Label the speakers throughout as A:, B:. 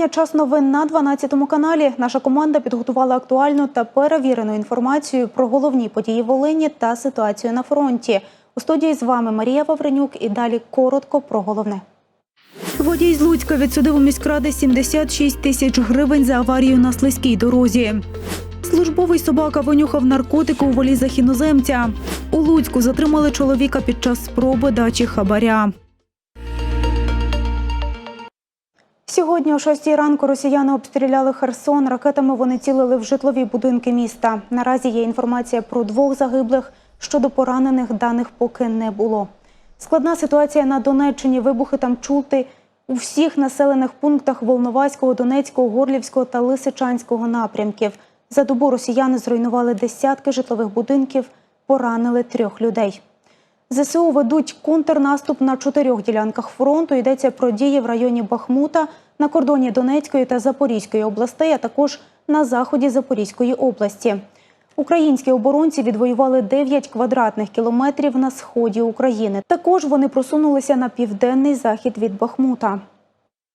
A: вітання. Час новин на 12 каналі. Наша команда підготувала актуальну та перевірену інформацію про головні події Волині та ситуацію на фронті. У студії з вами Марія Вавренюк і далі коротко про головне. Водій з Луцька відсудив у міськради 76 тисяч гривень за аварію на слизькій дорозі. Службовий собака винюхав наркотики у валізах іноземця. У Луцьку затримали чоловіка під час спроби дачі хабаря. Сьогодні о 6 ранку росіяни обстріляли Херсон. Ракетами вони цілили в житлові будинки міста. Наразі є інформація про двох загиблих. Щодо поранених даних поки не було. Складна ситуація на Донеччині. Вибухи там чути у всіх населених пунктах Волноваського, Донецького, Горлівського та Лисичанського напрямків. За добу росіяни зруйнували десятки житлових будинків, поранили трьох людей. ЗСУ ведуть контрнаступ на чотирьох ділянках фронту. Йдеться про дії в районі Бахмута, на кордоні Донецької та Запорізької областей, а також на заході Запорізької області. Українські оборонці відвоювали 9 квадратних кілометрів на сході України. Також вони просунулися на південний захід від Бахмута.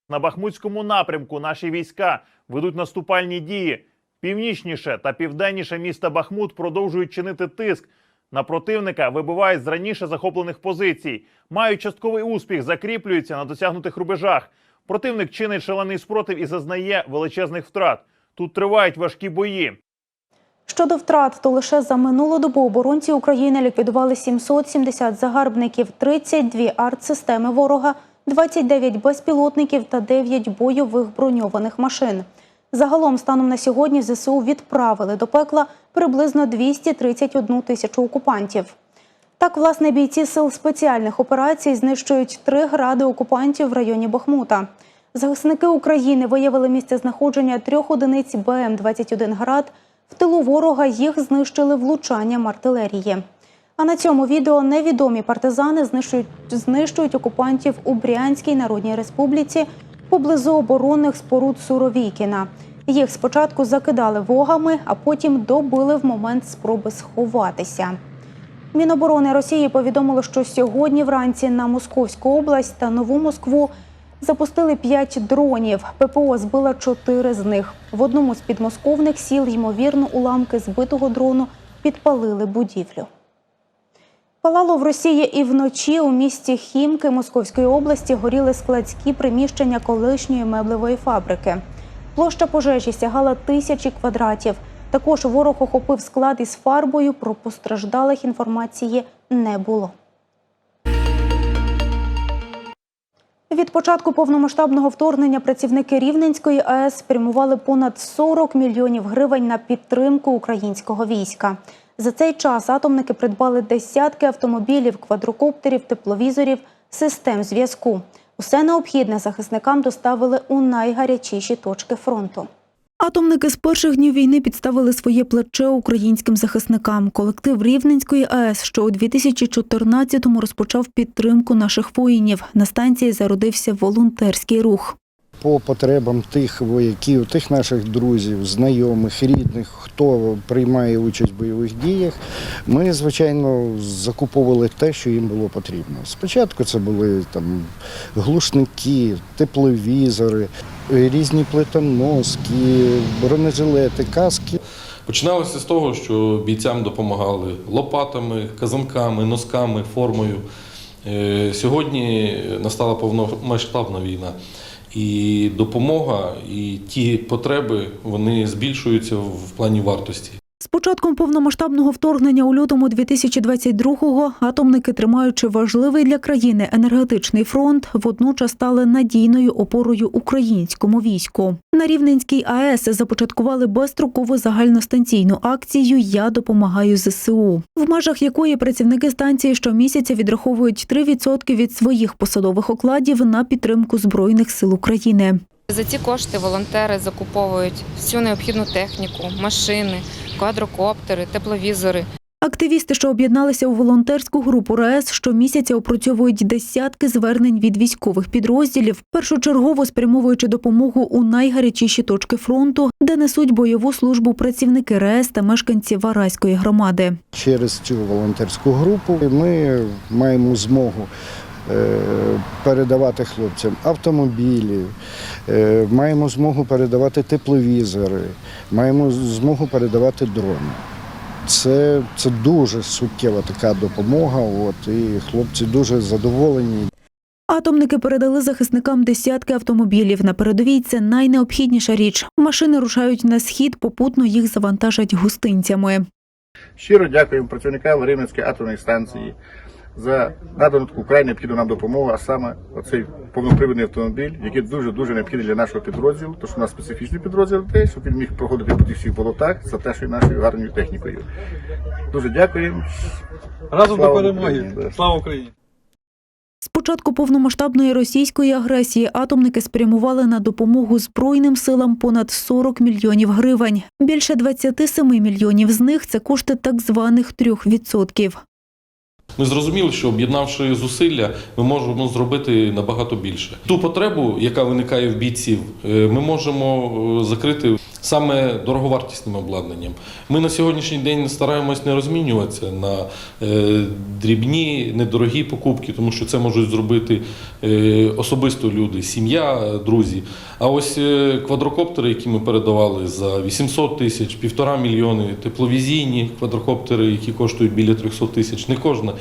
B: На Бахмутському напрямку наші війська ведуть наступальні дії. Північніше та південніше міста Бахмут продовжують чинити тиск. На противника вибивають з раніше захоплених позицій. Мають частковий успіх, закріплюються на досягнутих рубежах. Противник чинить шалений спротив і зазнає величезних втрат. Тут тривають важкі бої.
A: Щодо втрат, то лише за минулу добу оборонці України ліквідували 770 загарбників, 32 артсистеми ворога, 29 безпілотників та 9 бойових броньованих машин. Загалом, станом на сьогодні, ЗСУ відправили до пекла приблизно 231 тисячу окупантів. Так, власне, бійці сил спеціальних операцій знищують три гради окупантів в районі Бахмута. Захисники України виявили місце знаходження трьох одиниць БМ-21 град. В тилу ворога їх знищили влучанням артилерії. А на цьому відео невідомі партизани знищують, знищують окупантів у Брянській Народній Республіці поблизу оборонних споруд Суровікіна. Їх спочатку закидали вогами, а потім добили в момент спроби сховатися. Міноборони Росії повідомило, що сьогодні вранці на Московську область та Нову Москву запустили п'ять дронів. ППО збила чотири з них. В одному з підмосковних сіл, ймовірно, уламки збитого дрону підпалили будівлю. Палало в Росії і вночі у місті Хімки Московської області горіли складські приміщення колишньої меблевої фабрики. Площа пожежі сягала тисячі квадратів. Також ворог охопив склад із фарбою. Про постраждалих інформації не було. Від початку повномасштабного вторгнення працівники Рівненської АЕС спрямували понад 40 мільйонів гривень на підтримку українського війська. За цей час атомники придбали десятки автомобілів, квадрокоптерів, тепловізорів, систем зв'язку. Усе необхідне захисникам доставили у найгарячіші точки фронту. Атомники з перших днів війни підставили своє плече українським захисникам. Колектив Рівненської АЕС, що у 2014-му розпочав підтримку наших воїнів. На станції зародився волонтерський рух.
C: По потребам тих вояків, тих наших друзів, знайомих, рідних, хто приймає участь в бойових діях, ми, звичайно, закуповували те, що їм було потрібно. Спочатку це були там глушники, тепловізори, різні плитоноски, бронежилети, каски.
D: Починалося з того, що бійцям допомагали лопатами, казанками, носками, формою. Е, Сьогодні настала повномасштабна війна, і допомога, і ті потреби вони збільшуються в плані вартості.
A: З початком повномасштабного вторгнення у лютому 2022-го атомники, тримаючи важливий для країни енергетичний фронт, водночас стали надійною опорою українському війську. На Рівненській АЕС започаткували безстрокову загальностанційну акцію Я допомагаю ЗСУ, в межах якої працівники станції щомісяця відраховують 3% від своїх посадових окладів на підтримку збройних сил України.
E: За ці кошти волонтери закуповують всю необхідну техніку, машини, квадрокоптери, тепловізори.
A: Активісти, що об'єдналися у волонтерську групу РАЕС, щомісяця опрацьовують десятки звернень від військових підрозділів, першочергово спрямовуючи допомогу у найгарячіші точки фронту, де несуть бойову службу працівники РАЕС та мешканці Вараської громади.
C: Через цю волонтерську групу ми маємо змогу передавати хлопцям автомобілі, е, маємо змогу передавати тепловізори, маємо змогу передавати дрони. Це, це дуже суттєва така допомога. От, і хлопці дуже задоволені.
A: Атомники передали захисникам десятки автомобілів. На передовій це найнеобхідніша річ. Машини рушають на схід, попутно їх завантажать гостинцями.
F: Щиро дякуємо працівникам Рівненської атомної станції за надану таку необхідну нам допомогу, а саме оцей повнопривідний автомобіль, який дуже дуже необхідний для нашого підрозділу, тому що у нас специфічний підрозділ те, щоб він міг проходити по тих всіх болотах за те, що нашою гарною технікою. Дуже дякуємо.
G: Разом
F: Слава
G: до перемоги.
F: Україні.
G: Слава Україні!
A: З початку повномасштабної російської агресії атомники спрямували на допомогу Збройним силам понад 40 мільйонів гривень. Більше 27 мільйонів з них це кошти так званих трьох відсотків.
D: Ми зрозуміли, що об'єднавши зусилля, ми можемо зробити набагато більше. Ту потребу, яка виникає в бійців, е, ми можемо е, закрити саме дороговартісним обладнанням. Ми на сьогоднішній день стараємось не розмінюватися на е, дрібні, недорогі покупки, тому що це можуть зробити е, особисто люди, сім'я, друзі. А ось е, квадрокоптери, які ми передавали за 800 тисяч, півтора мільйони, тепловізійні квадрокоптери, які коштують біля 300 тисяч. Не кожна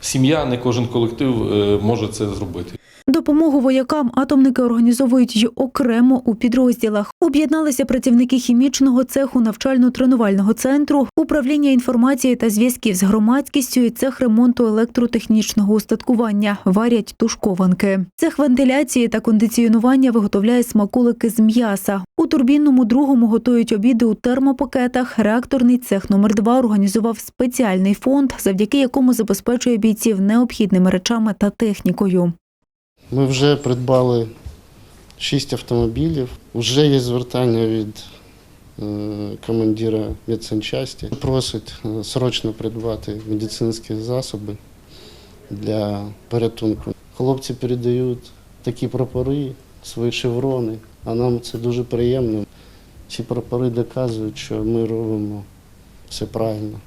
D: сім'я, не кожен колектив може це зробити.
A: Допомогу воякам атомники організовують й окремо у підрозділах. Об'єдналися працівники хімічного цеху навчально-тренувального центру, управління інформації та зв'язків з громадськістю і цех ремонту електротехнічного устаткування. Варять тушкованки. Цех вентиляції та кондиціонування виготовляє смаколики з м'яса. У турбінному другому готують обіди у термопакетах. Реакторний цех номер 2 організував спеціальний фонд, завдяки якому забезпечує бійців необхідними речами та технікою.
H: Ми вже придбали шість автомобілів. Вже є звертання від е, командира медсанчасті. Просить е, срочно придбати медицинські засоби для порятунку. Хлопці передають такі прапори, свої шеврони, а нам це дуже приємно. Ці прапори доказують, що ми робимо все правильно.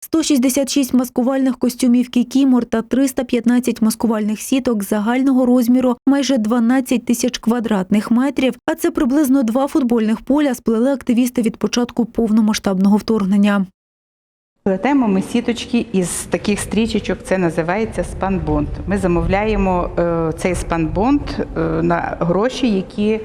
A: 166 маскувальних костюмів кікімор та 315 маскувальних сіток загального розміру майже 12 тисяч квадратних метрів. А це приблизно два футбольних поля сплели активісти від початку повномасштабного вторгнення.
I: Плетемо ми сіточки із таких стрічечок, це називається спанбонд. Ми замовляємо е, цей спанбонд е, на гроші, які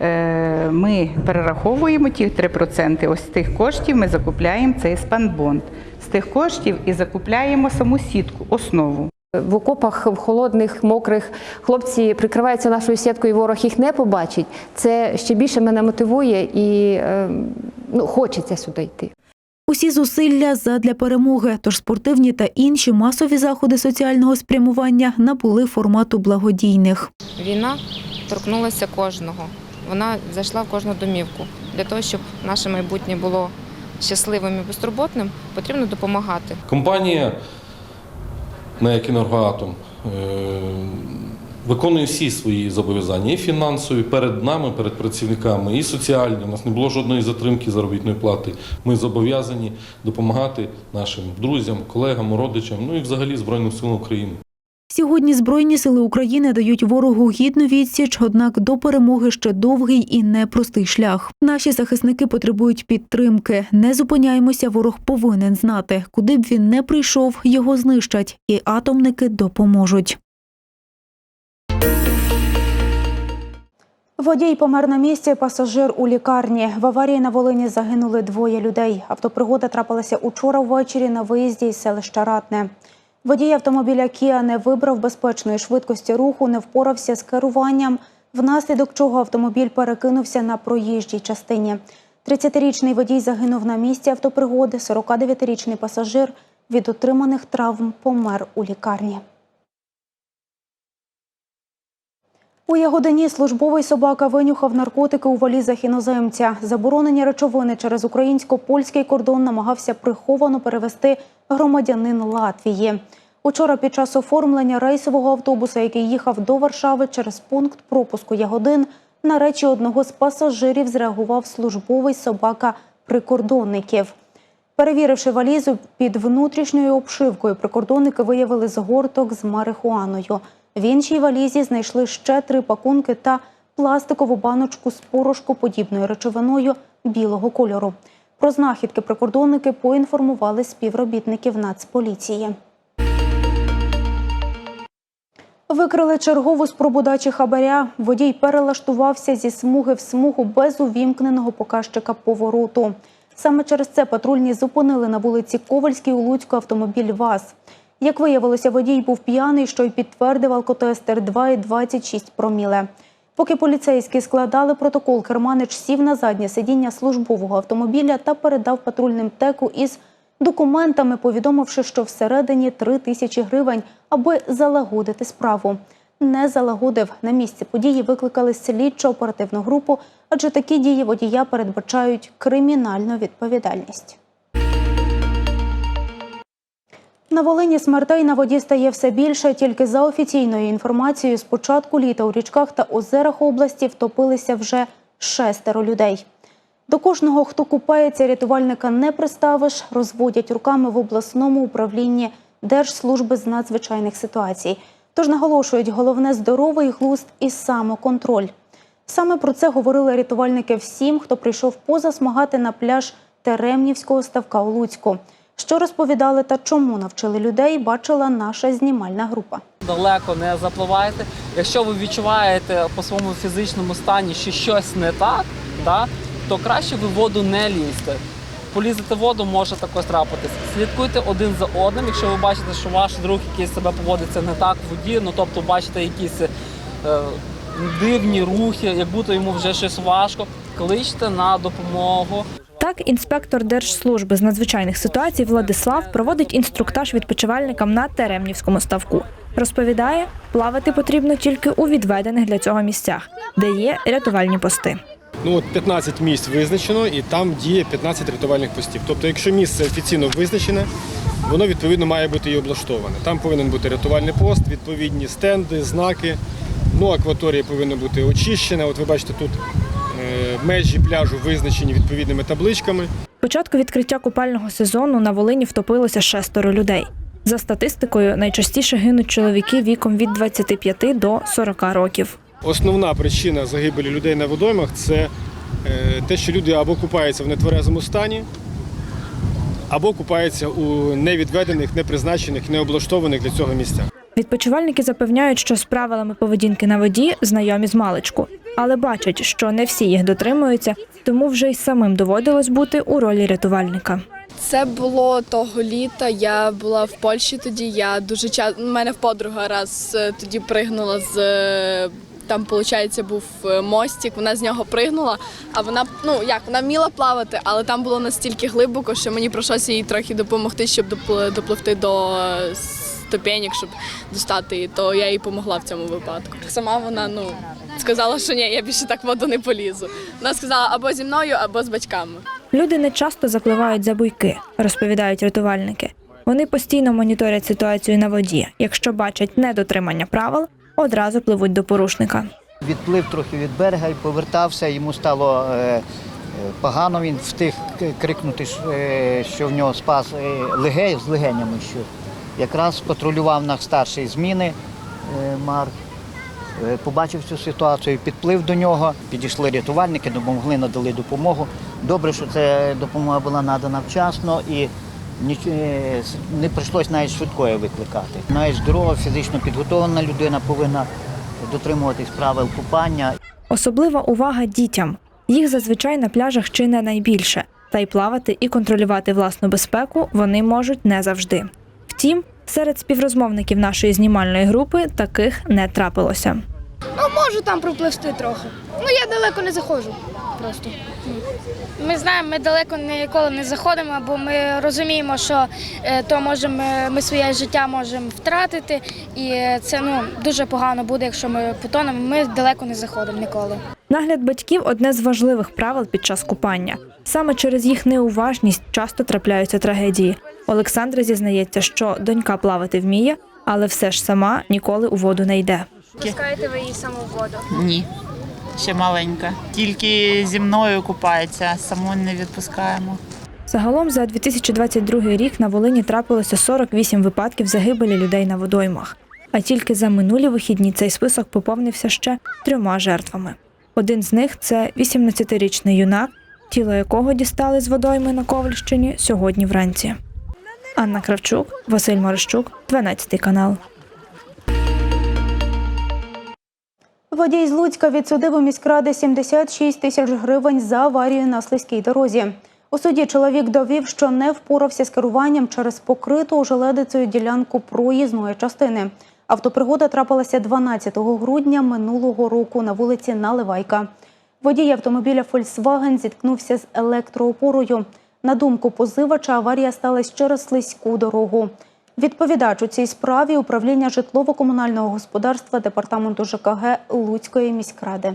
I: е, ми перераховуємо, ті 3%. Ось тих коштів ми закупляємо цей спанбонд. З тих коштів і закупляємо саму сітку, основу.
J: В окопах в холодних, мокрих хлопці прикриваються нашою сіткою, і ворог їх не побачить. Це ще більше мене мотивує і е, ну, хочеться сюди йти.
A: Усі зусилля задля перемоги, тож спортивні та інші масові заходи соціального спрямування набули формату благодійних.
E: Війна торкнулася кожного. Вона зайшла в кожну домівку. Для того, щоб наше майбутнє було щасливим і безтурботним, потрібно допомагати.
D: Компанія НЕК «Енергоатом» е, виконує всі свої зобов'язання і фінансові перед нами, перед працівниками, і соціальні. У нас не було жодної затримки заробітної плати. Ми зобов'язані допомагати нашим друзям, колегам, родичам, ну і взагалі Збройним силам України.
A: Сьогодні Збройні сили України дають ворогу гідну відсіч, однак до перемоги ще довгий і непростий шлях. Наші захисники потребують підтримки. Не зупиняємося, ворог повинен знати, куди б він не прийшов, його знищать, і атомники допоможуть. Водій помер на місці, пасажир у лікарні. В аварії на Волині загинули двоє людей. Автопригода трапилася учора ввечері на виїзді із селища Ратне. Водій автомобіля Кія не вибрав безпечної швидкості руху, не впорався з керуванням, внаслідок чого автомобіль перекинувся на проїжджій частині. 30-річний водій загинув на місці автопригоди, 49-річний пасажир від отриманих травм помер у лікарні. У Ягодині службовий собака винюхав наркотики у валізах іноземця. Заборонені речовини через українсько-польський кордон намагався приховано перевести громадянин Латвії. Учора під час оформлення рейсового автобуса, який їхав до Варшави через пункт пропуску Ягодин, на речі одного з пасажирів зреагував службовий собака прикордонників. Перевіривши валізу під внутрішньою обшивкою, прикордонники виявили згорток з марихуаною. В іншій валізі знайшли ще три пакунки та пластикову баночку з порошкоподібною речовиною білого кольору. Про знахідки прикордонники поінформували співробітників Нацполіції. Викрили чергову спробу дачі хабаря. Водій перелаштувався зі смуги в смугу без увімкненого показчика повороту. Саме через це патрульні зупинили на вулиці Ковальській у Луцьку автомобіль ВАЗ. Як виявилося, водій був п'яний, що й підтвердив алкотестер 2,26 проміле. Поки поліцейські складали протокол, керманич сів на заднє сидіння службового автомобіля та передав патрульним теку із документами, повідомивши, що всередині 3 тисячі гривень, аби залагодити справу. Не залагодив. На місці події викликали слідчо оперативну групу, адже такі дії водія передбачають кримінальну відповідальність. На Волині смертей на воді стає все більше. Тільки за офіційною інформацією, з початку літа у річках та озерах області втопилися вже шестеро людей. До кожного, хто купається, рятувальника не приставиш, розводять руками в обласному управлінні Держслужби з надзвичайних ситуацій. Тож наголошують, головне здоровий глузд і самоконтроль. Саме про це говорили рятувальники всім, хто прийшов позасмагати на пляж Теремнівського ставка у Луцьку. Що розповідали та чому навчили людей, бачила наша знімальна група.
G: далеко не запливайте. Якщо ви відчуваєте по своєму фізичному стані, що щось не так, да, то краще ви в воду не лізьте. Полізти в воду може також трапитись. Слідкуйте один за одним. Якщо ви бачите, що ваш друг якийсь себе поводиться не так в воді, ну тобто бачите якісь е, дивні рухи, як будто йому вже щось важко, кличте на допомогу.
K: Так, інспектор Держслужби з надзвичайних ситуацій Владислав проводить інструктаж відпочивальникам на Теремнівському ставку. Розповідає, плавати потрібно тільки у відведених для цього місцях, де є рятувальні пости.
L: Ну от 15 місць визначено, і там діє 15 рятувальних постів. Тобто, якщо місце офіційно визначене, воно відповідно має бути і облаштоване. Там повинен бути рятувальний пост, відповідні стенди, знаки. Ну, акваторія повинна бути очищена. От ви бачите, тут межі пляжу визначені відповідними табличками.
K: Початку відкриття купального сезону на Волині втопилося шестеро людей. За статистикою, найчастіше гинуть чоловіки віком від 25 до 40 років.
L: Основна причина загибелі людей на водоймах це е, те, що люди або купаються в нетверезому стані, або купаються у невідведених, непризначених, необлаштованих для цього місцях.
K: Відпочивальники запевняють, що з правилами поведінки на воді знайомі з маличку, але бачать, що не всі їх дотримуються, тому вже й самим доводилось бути у ролі рятувальника.
M: Це було того літа. Я була в Польщі тоді. Я дуже часто мене в подруга раз е, тоді пригнула з е, там, виходить, був е, мостик. Вона з нього пригнула. А вона ну як вона вміла плавати, але там було настільки глибоко, що мені прийшлося їй трохи допомогти, щоб допл- допливти до ступенек, щоб достати її. То я їй допомогла в цьому випадку. Сама вона ну сказала, що ні, я більше так в воду не полізу. Вона сказала або зі мною, або з батьками.
K: Люди не часто запливають за буйки, розповідають рятувальники. Вони постійно моніторять ситуацію на воді. Якщо бачать недотримання правил, одразу пливуть до порушника.
N: Відплив трохи від берега і повертався, йому стало е, е, погано, він встиг крикнути, що, е, в нього спас е, легень з легенями. Що якраз патрулював наш старший зміни е, Марк. Е, Побачив цю ситуацію, підплив до нього, підійшли рятувальники, допомогли, надали допомогу. Добре, що ця допомога була надана вчасно і е, не прийшлось навіть швидкої викликати. Навіть здорова, фізично підготовлена людина повинна дотримуватись правил купання.
K: Особлива увага дітям. Їх зазвичай на пляжах чи не найбільше. Та й плавати і контролювати власну безпеку вони можуть не завжди. Втім, серед співрозмовників нашої знімальної групи таких не трапилося.
O: Ну, можу там пропливти трохи. Ну, я далеко не заходжу просто. Ми знаємо, ми далеко ніколи не заходимо, бо ми розуміємо, що е, то можемо, ми своє життя можемо втратити, і е, це ну, дуже погано буде, якщо ми потонемо. Ми далеко не заходимо ніколи.
K: Нагляд батьків одне з важливих правил під час купання. Саме через їх неуважність часто трапляються трагедії. Олександра зізнається, що донька плавати вміє, але все ж сама ніколи у воду не йде.
O: Пускаєте ви її саму в воду?
P: Ні, ще маленька. Тільки зі мною купається, саму не відпускаємо.
K: Загалом за 2022 рік на Волині трапилося 48 випадків загибелі людей на водоймах. А тільки за минулі вихідні цей список поповнився ще трьома жертвами. Один з них це 18-річний юнак, тіло якого дістали з водойми на Ковальщині сьогодні вранці. Анна Кравчук, Василь Марищук, 12 канал.
A: Водій з Луцька відсудив у міськради 76 тисяч гривень за аварію на слизькій дорозі. У суді чоловік довів, що не впорався з керуванням через покриту ожеледицею ділянку проїзної частини. Автопригода трапилася 12 грудня минулого року на вулиці Наливайка. Водій автомобіля Volkswagen зіткнувся з електроопорою. На думку позивача, аварія сталася через слизьку дорогу. Відповідач у цій справі управління житлово-комунального господарства департаменту ЖКГ Луцької міськради.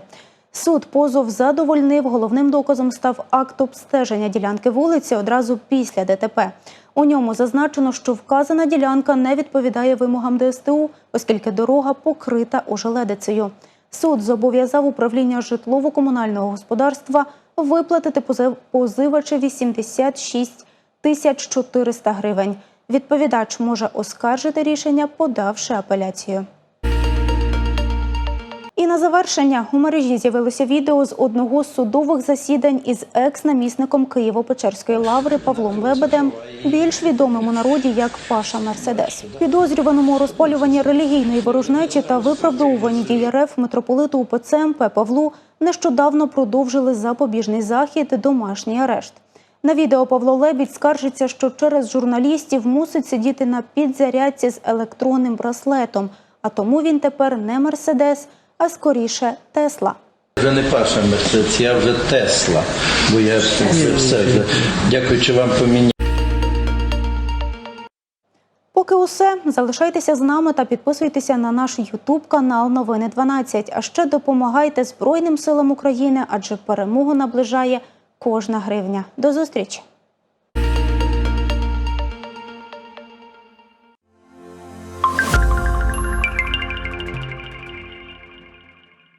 A: Суд позов задовольнив. Головним доказом став акт обстеження ділянки вулиці одразу після ДТП. У ньому зазначено, що вказана ділянка не відповідає вимогам ДСТУ, оскільки дорога покрита ожеледицею. Суд зобов'язав управління житлово-комунального господарства виплатити позив- позивачеві 76 тисяч 400 гривень. Відповідач може оскаржити рішення, подавши апеляцію. На завершення у мережі з'явилося відео з одного з судових засідань із екс-намісником Києво-Печерської лаври Павлом Лебедем, більш відомим у народі як Паша Мерседес. Підозрюваному розпалюванні релігійної ворожнечі та виправдовуванні дії РФ митрополиту УПЦ МП Павлу нещодавно продовжили запобіжний захід домашній арешт. На відео Павло Лебідь скаржиться, що через журналістів мусить сидіти на підзарядці з електронним браслетом, а тому він тепер не Мерседес, а скоріше Тесла.
P: Вже не Паша Мерседес, я вже Тесла, бо я ж це все вже, дякуючи вам поміняв.
A: Поки усе, залишайтеся з нами та підписуйтеся на наш Ютуб канал Новини 12. А ще допомагайте Збройним силам України, адже перемогу наближає кожна гривня. До зустрічі!